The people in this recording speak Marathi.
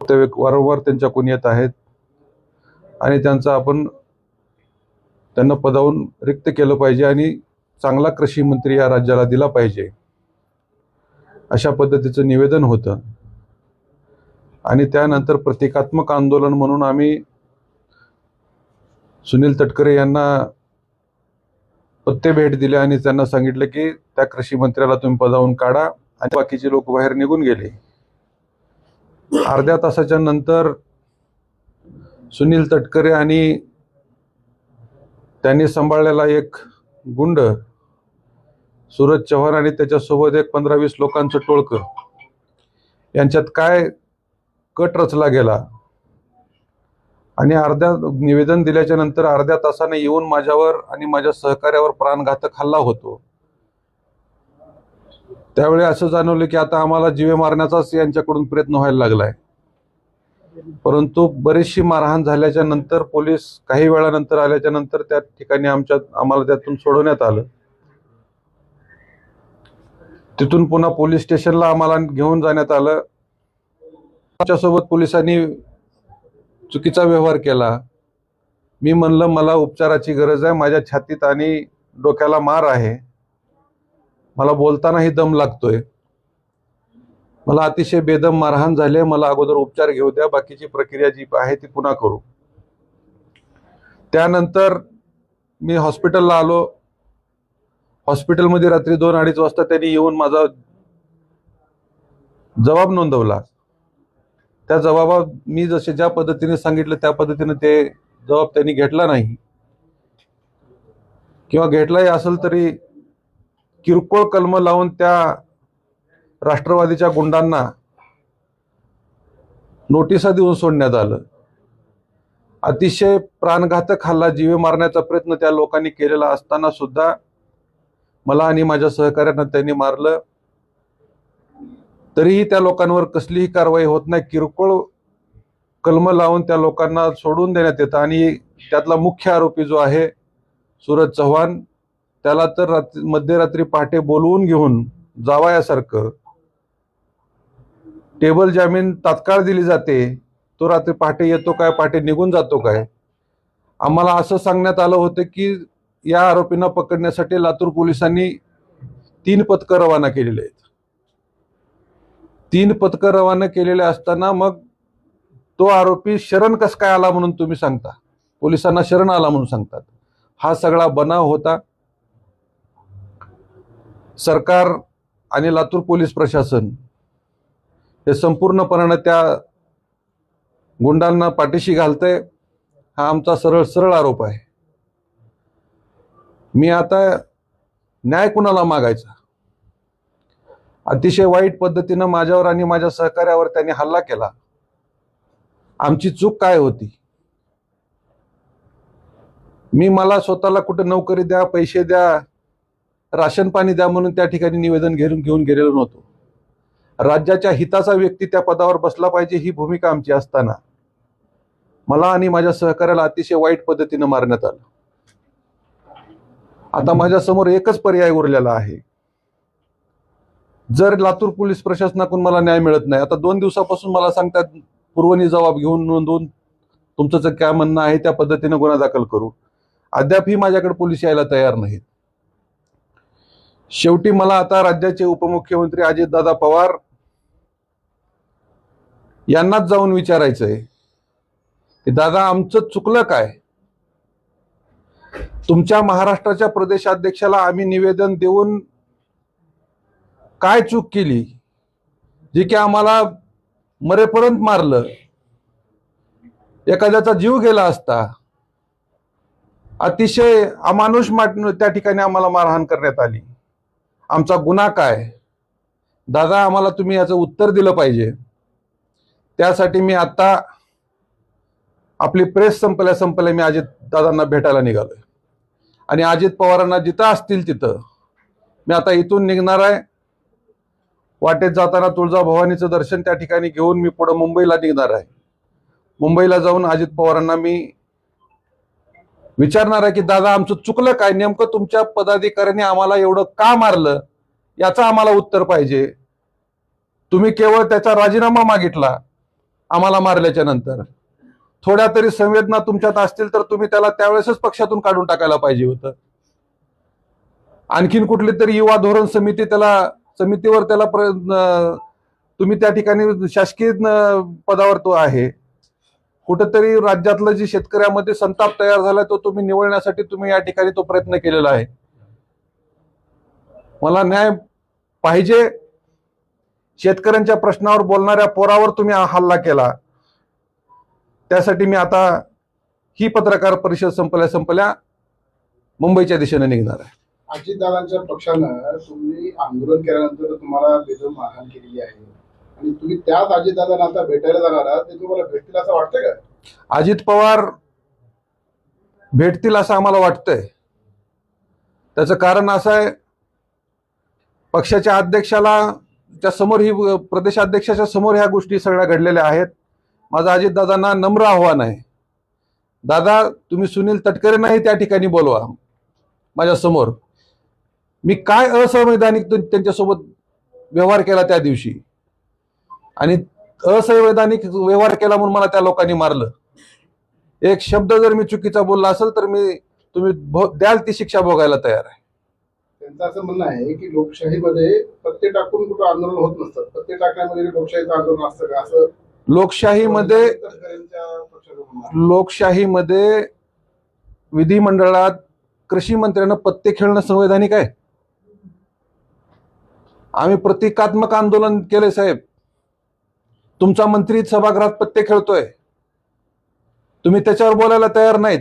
ते वारंवार त्यांच्याकडून येत आहेत. आणि त्यांचा आपण त्यांना पदावून रिक्त केलं पाहिजे आणि चांगला कृषी मंत्री या राज्याला दिला पाहिजे. अशा पद्धतीचं निवेदन होतं. आणि त्यानंतर प्रतिकात्मक आंदोलन म्हणून आम्ही सुनील तटकरे यांना पत्ते भेट दिले आणि त्यांना सांगितलं की त्या कृषी मंत्र्याला तुम्ही पदावून काढा आणि बाकीचे लोक बाहेर निघून गेले. अर्ध्या तासाच्या नंतर सुनील तटकरे आणि त्यांनी सांभाळलेला एक गुंड सूरज चव्हाण आणि त्याच्यासोबत एक पंधरा वीस लोकांचं टोळकं. यांच्यात काय कट रचला गेला? आणि अर्ध्या निवेदन दिल्याच्या नंतर अर्ध्या तासाने येऊन माझ्यावर आणि माझ्या सहकार्यावर प्राणघातक हल्ला होतो. त्यावेळी असं जाणवलं की आता आम्हाला जीवे मारण्याचाच यांच्याकडून प्रयत्न व्हायला लागलाय. परंतु बरीचशी मारहाण झाल्याच्यानंतर पोलीस काही वेळानंतर आल्याच्यानंतर त्या ठिकाणी आमच्या आम्हाला त्यातून सोडवण्यात आलं. तिथून पुन्हा पोलीस स्टेशनला आम्हाला घेऊन जाण्यात आलं. आमच्यासोबत पोलिसांनी चुकीचा व्यवहार केला. मी म्हणलं मला उपचाराची गरज आहे माझ्या छातीत आणि डोक्याला मार आहे. मला बोलतानाही दम लागतोय. मला अतिशय बेदम मारहाण झाले मला अगोदर उपचार घेऊ द्या. बाकीची प्रक्रिया जी आहे ती पुन्हा करू. त्यानंतर मी हॉस्पिटलला आलो. हॉस्पिटलमध्ये रात्री दोन अडीच वाजता त्यांनी येऊन माझा जबाब नोंदवला. त्या जबाबात मी जसे ज्या पद्धतीने सांगितलं त्या पद्धतीने ते जबाब त्यांनी घेतला नाही. किंवा घेतलाही असेल तरी किरकोळ कलम लावून त्या राष्ट्रवादीच्या गुंडांना नोटिसा देऊन सोडण्यात आलं. अतिशय प्राणघातक हल्ला जीवे मारण्याचा प्रयत्न त्या लोकांनी केलेला असताना सुद्धा मला आणि माझ्या सहकार्यांना त्यांनी मारलं. तरीही त्या लोकांवर कसलीही कारवाई होत नाही. किरकोळ कलम लावून त्या लोकांना सोडून देण्यात येतं आणि त्यातला मुख्य आरोपी जो आहे सूरज चव्हाण त्याला तर रात्री मध्यरात्री पहाटे बोलवून घेऊन जावयासारखं. टेबल जामीन तात्काळ दिली जाते. तो रात्री पहाटे येतो काय पहाटे निघून जातो काय? आम्हाला असं सांगण्यात आलं होतं की या आरोपींना पकडण्यासाठी लातूर पोलिसांनी तीन पथकं रवाना केलेली आहेत. तीन पथकं रवाना केलेले असताना मग तो आरोपी शरण कस काय आला म्हणून तुम्ही सांगता? पोलिसांना शरण आला म्हणून सांगतात. हा सगळा बनाव होता. सरकार आणि लातूर पोलीस प्रशासन हे संपूर्णपणानं त्या गुंडांना पाठीशी घालतंय हा आमचा सरळ सरळ आरोप आहे. मी आता न्याय कुणाला मागायचा? अतिशय वाईट पद्धतीनं माझ्यावर आणि माझ्या सहकार्यावर त्यांनी हल्ला केला. आमची चूक काय होती? मी मला स्वतःला कुठे नोकरी द्या पैसे द्या राशन पाणी द्या म्हणून त्या ठिकाणी निवेदन घेऊन घेऊन गेलेलो नव्हतो. राज्याच्या हिताचा व्यक्ती त्या पदावर बसला पाहिजे ही भूमिका आमची असताना मला आणि माझ्या सहकार्याला अतिशय वाईट पद्धतीनं मारण्यात आलं. आता माझ्यासमोर एकच पर्याय उरलेला आहे. जर लातूर पोलीस प्रशासनाकडून मला न्याय मिळत नाही आता दोन दिवसापासून मला सांगतात पूर्वनी जबाब घेऊन नोंदवून तुमचं जे काय म्हणणं आहे त्या पद्धतीनं गुन्हा दाखल करू. अद्यापही माझ्याकडे पोलीस यायला तयार नाहीत. शेवटी मला आता राज्याचे उपमुख्यमंत्री अजितदादा पवार यांनाच जाऊन विचारायचंय की दादा आमचं चुकलं काय? तुमच्या महाराष्ट्राच्या प्रदेशाध्यक्षाला आम्ही निवेदन देऊन काय चूक केली? जी की आम्हाला मरेपर्यंत मारलं. एखाद्याचा जीव गेला असता. अतिशय अमानुष माट त्या ठिकाणी आम्हाला मारहाण करण्यात आली. आमचा गुन्हा काय? दादा आम्हाला तुम्ही याचं उत्तर दिलं पाहिजे. त्यासाठी मी आत्ता आपली प्रेस संपल्या संपल्या मी अजित दादांना भेटायला निघालोय. आणि अजित पवारांना जिथं असतील तिथं मी आता इथून निघणार आहे. वाटेत जाताना तुळजाभवानीचं दर्शन त्या ठिकाणी घेऊन मी पुढं मुंबईला निघणार आहे. मुंबईला जाऊन अजित पवारांना मी विचारणार आहे की दादा आमचं चुकलं काय? नेमकं तुमच्या पदाधिकाऱ्यांनी आम्हाला एवढं का मारलं? याचं आम्हाला उत्तर पाहिजे. तुम्ही केवळ त्याचा राजीनामा मागितला आम्हाला मारल्याच्या नंतर. थोड्या तरी संवेदना तुमच्यात असतील तर तुम्ही त्याला त्यावेळेसच पक्षातून काढून टाकायला पाहिजे होतं. आणखीन कुठली तरी युवा धोरण समिती त्याला समितीवर त्याला प्र- तुम्ही त्या ठिकाणी शासकीय पदावर तो आहे. कुठंतरी राज्यातलं जे शेतकऱ्यामध्ये संताप तयार झालाय तो तुम्ही निवळण्यासाठी तुम्ही या ठिकाणी तो प्रयत्न केलेला आहे. मला न्याय पाहिजे. शेतकऱ्यांच्या प्रश्नावर बोलणाऱ्या पोरावर तुम्ही हल्ला केला. त्यासाठी मी आता ही पत्रकार परिषद संपल्या संपल्या मुंबईच्या दिशेने निघणार आहे. अजितदादांच्या पक्षानं तुम्ही आंदोलन केल्यानंतर तुम्हाला बेदम मारहाण केलेली आहे. आणि तुम्ही त्याच अजितदादांना आता भेटायला जाणार आहात ते तुम्हाला भेटतील असं वाटतं का? अजित पवार भेटतील असं आम्हाला वाटतंय. त्याचं कारण असं आहे पक्षाच्या अध्यक्षाला च्या समोर ही प्रदेशाध्यक्षाच्या समोर ह्या गोष्टी सगळ्या घडलेल्या आहेत. माझं अजितदादांना नम्र आव्हान आहे. दादा तुम्ही सुनील तटकरेंनाही त्या ठिकाणी बोलवा माझ्यासमोर. मी काय असंवैधानिक त्यांच्यासोबत व्यवहार केला त्या दिवशी? आणि असंवैधानिक व्यवहार केला म्हणून मला त्या लोकांनी मारलं. एक शब्द जर मी चुकीचा बोलला असेल तर मी तुम्ही द्याल ती शिक्षा भोगायला तयार आहे. त्यांचं असं म्हणणं आहे की लोकशाहीमध्ये पत्ते टाकून कुठं आंदोलन होत नसतं. पत्ते टाकण्यामध्ये लोकशाहीचं आंदोलन असतं का? असं लोकशाहीमध्ये. लोकशाहीमध्ये विधिमंडळात कृषी मंत्र्यांना पत्ते खेळणं संवैधानिक आहे. आम्ही प्रतिकात्मक आंदोलन केले साहेब. तुमचा मंत्री सभागृहात पत्ते खेळतोय. तुम्ही त्याच्यावर बोलायला तयार नाहीत.